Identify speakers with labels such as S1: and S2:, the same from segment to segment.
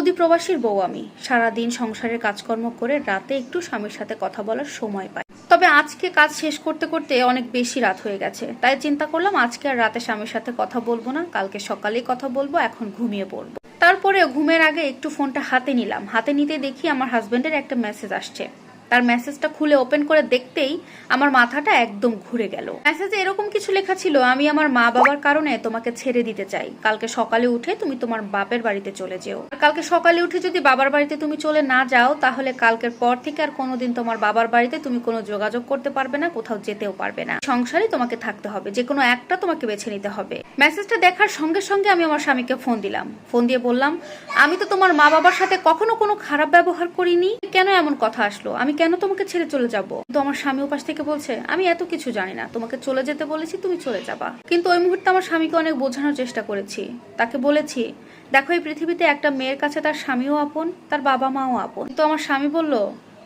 S1: Saudi প্রবাসীর বউ আমি। সারাদিন সংসারের কাজকর্ম করে রাতে একটু স্বামীর সাথে কথা বলার সময় পাই। তবে আজকে কাজ শেষ করতে করতে অনেক বেশি রাত হয়ে গেছে। তাই চিন্তা করলাম আজকে আর রাতে স্বামীর সাথে কথা বলব না, কালকে সকালেই কথা বলব, এখন ঘুমিয়ে পড়ব। তারপরে ঘুমের আগে একটু ফোনটা হাতে নিলাম। হাতে নিতে দেখি আমার হাজব্যান্ডের একটা মেসেজ আসছে। তার মেসেজটা খুলে ওপেন করে দেখতেই আমার মাথাটা একদম ঘুরে গেল। মেসেজে এরকম কিছু লেখা ছিল, আমি আমার মা বাবার কারণে তোমাকে ছেড়ে দিতে চাই। কালকে সকালে উঠে তুমি তোমার বাপের বাড়িতে চলে যেও। কালকে সকালে উঠে যদি বাবার বাড়িতে তুমি চলে না যাও, তাহলে কালকের পর থেকে আর কোনোদিন তোমার বাবার বাড়িতে তুমি কোনো যোগাযোগ করতে পারবে না, কোথাও যেতেও পারবে না। সংসারে তোমাকে থাকতে হবে, যে কোনো একটা তোমাকে বেছে নিতে হবে। মেসেজটা দেখার সঙ্গে সঙ্গে আমি আমার স্বামীকে ফোন দিলাম। ফোন দিয়ে বললাম, আমি তো তোমার মা বাবার সাথে কখনো কোনো খারাপ ব্যবহার করিনি। কেন এমন কথা আসলো? আমি কেন তোমাকে ছেড়ে চলে যাব? তো আমার স্বামী উপাস থেকে বলছে, আমি এত কিছু জানি না। তোমাকে চলে যেতে বলেছি, তুমি চলে যাবা। কিন্তু ওই মুহূর্তে আমার স্বামীকে অনেক বোঝানোর চেষ্টা করেছি। তাকে বলেছি, দেখো, এই পৃথিবীতে একটা মেয়ের কাছে তার স্বামীও আপন, তার বাবা মাও আপন। তো আমার স্বামী বলল,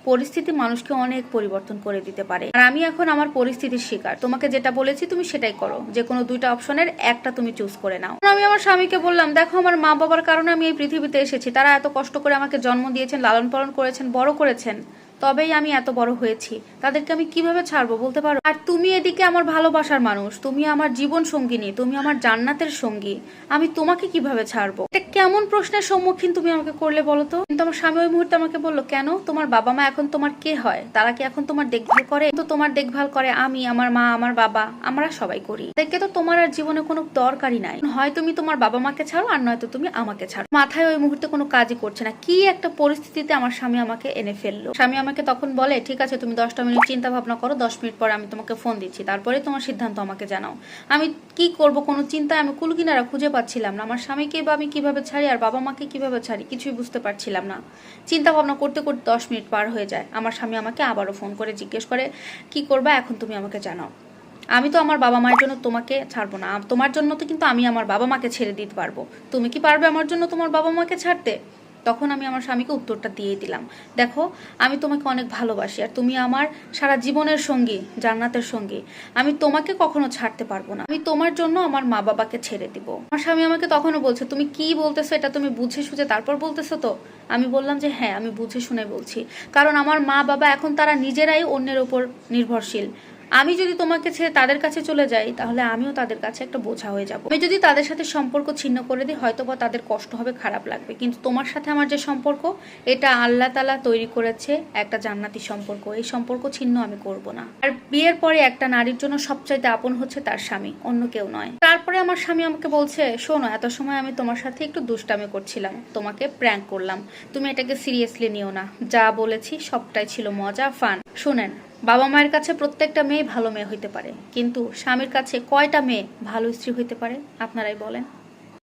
S1: পরিস্থিতি মানুষকে অনেক পরিবর্তন করে দিতে পারে। আর আমি এখন আমার পরিস্থিতির শিকার। তোমাকে যেটা বলেছি, তুমি সেটাই করো। যে কোনো দুইটা অপশনের একটা তুমি চুজ করে নাও। আমি আমার স্বামীকে বললাম, দেখো, আমার মা বাবার কারণে আমি এই পৃথিবীতে এসেছি। তারা এত কষ্ট করে আমাকে জন্ম দিয়েছেন লালন পালন করেছেন, বড় করেছেন। তবেই আমি এত বড় হয়েছি। তাদেরকে আমি কীভাবে ছাড়বো বলতে পারো? আর তুমি এদিকে আমার ভালোবাসার মানুষ। তুমি আমার জীবন সঙ্গিনী। তুমি আমার জান্নাতের সঙ্গী। আমি তোমাকে কীভাবে ছাড়বো? এটা কেমন প্রশ্নের সম্মুখীন তুমি আমাকে করলে বলো তো? কিন্তু আমার স্বামী ওই মুহূর্তে আমাকে বলল, কেন? তোমার বাবা মা এখন তোমার কে হয়? তারা কি এখন তোমার দেখভাল করে? তো তোমার দেখভাল করে আমি, আমার মা, আমার বাবা, আমরা সবাই করি। দেখে তো তোমার আর জীবনে কোনো দরকারই নাই। হয় তুমি তোমার বাবা মাকে ছাড়ো, আর নয়তো তুমি আমাকে ছাড়ো। মাথায় ওই মুহূর্তে কোনো কাজই করছে না। কি একটা পরিস্থিতিতে আমার স্বামী আমাকে এনে ফেলল। স্বামী আমাকে তখন বলে, ঠিক আছে, তুমি দশটা মিনিট চিন্তা ভাবনা করো, দশ মিনিট পরে আমি তোমাকে ফোন দিচ্ছি। তারপরে তোমার সিদ্ধান্ত আমাকে জানাও। আমি কি করব? কোনো চিন্তায় আমি কুলকিনারা খুঁজে পাচ্ছিলাম না। আমার স্বামীকে বা আমি কীভাবে ছাড়ি আর বাবা মাকে কীভাবে ছাড়ি কিছুই বুঝতে পারছিলাম না। চিন্তা ভাবনা করতে করতে দশ মিনিট পার হয়ে যায়। আমার স্বামী আমাকে আবারও ফোন করে জিজ্ঞেস করে, কি করবা? এখন তুমি আমাকে জানাও। আমি তো আমার বাবা মায়ের জন্য তোমাকে ছাড়বো না। তোমার জন্য তো কিন্তু আমি আমার বাবা মাকে ছেড়ে দিতে পারব। তুমি কি পারবে আমার জন্য তোমার বাবা মাকে ছাড়তে? তখন আমি আমার স্বামীকে উত্তরটা দিয়ে দিলাম। দেখো, আমি তোমাকে অনেক ভালোবাসি আর তুমি আমার সারা জীবনের সঙ্গী, জান্নাতের সঙ্গী। আমি তোমাকে কখনো ছাড়তে পারব না। আমি তোমার জন্য আমার মা বাবাকে ছেড়ে দিব। আমার স্বামী আমাকে তখনও বলছে, তুমি কি বলতেছো এটা তুমি বুঝে সুঝে তারপর বলতেছো তো? আমি বললাম যে হ্যাঁ আমি বুঝে শুনে বলছি। কারণ আমার মা বাবা এখন তারা নিজেরাই অন্যের ওপর নির্ভরশীল। আমি যদি তোমাকে ছেড়ে তাদের কাছে চলে যাই, তাহলে আমিও তাদের কাছে একটা বোঝা হয়ে যাব। আমি যদি তাদের সাথে সম্পর্ক ছিন্ন করে দিই হয়তো বা তাদের কষ্ট হবে, খারাপ লাগবে। কিন্তু তোমার সাথে আমার যে সম্পর্ক, এটা আল্লাহ তালা তৈরি করেছে একটা জান্নাতি সম্পর্ক। এই সম্পর্ক ছিন্ন আমি করব না। আর বিয়ের পরে একটা নারীর জন্য সবচাইতে আপন হচ্ছে তার স্বামী, অন্য কেউ নয়। তারপরে আমার স্বামী আমাকে বলছে, শোনো, এত সময় আমি তোমার সাথে একটু দুষ্টামি করছিলাম, তোমাকে প্র্যাঙ্ক করলাম। তুমি এটাকে সিরিয়াসলি নিও না। যা বলেছি সবটাই ছিল মজা ফান শুনেন বাবা মায়ের কাছে প্রত্যেকটা মেয়ে ভালো মেয়ে হইতে পারে। কিন্তু স্বামীর কাছে কয়টা মেয়ে ভালো স্ত্রী হইতে পারে? আপনারাই বলেন।